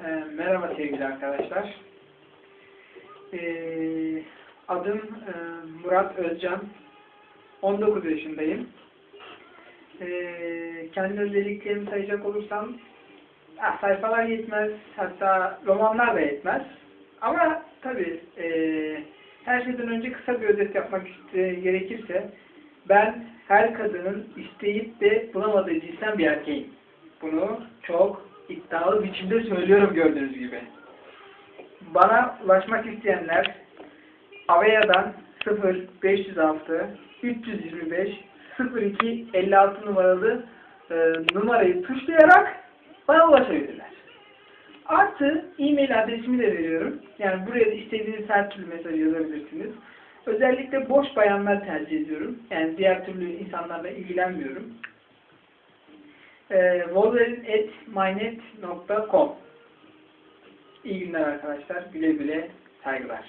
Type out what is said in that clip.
Ee, merhaba sevgili arkadaşlar. Ee, adım e, Murat Özcan. 19 yaşındayım. Ee, kendi özelliklerimi sayacak olursam ah, sayfalar yetmez. Hatta romanlar da yetmez. Ama tabii e, her şeyden önce kısa bir özet yapmak iste- gerekirse ben her kadının isteyip de bulamadığı cinsten bir erkeğim. Bunu çok iddialı biçimde söylüyorum gördüğünüz gibi. Bana ulaşmak isteyenler Aveya'dan 0506 325 02 56 numaralı e, numarayı tuşlayarak bana ulaşabilirler. Artı e-mail adresimi de veriyorum. Yani buraya da istediğiniz her türlü mesaj yazabilirsiniz. Özellikle boş bayanlar tercih ediyorum. Yani diğer türlü insanlarla ilgilenmiyorum. Ee, wolverine.mynet.com İyi günler arkadaşlar. Güle güle. Saygılar.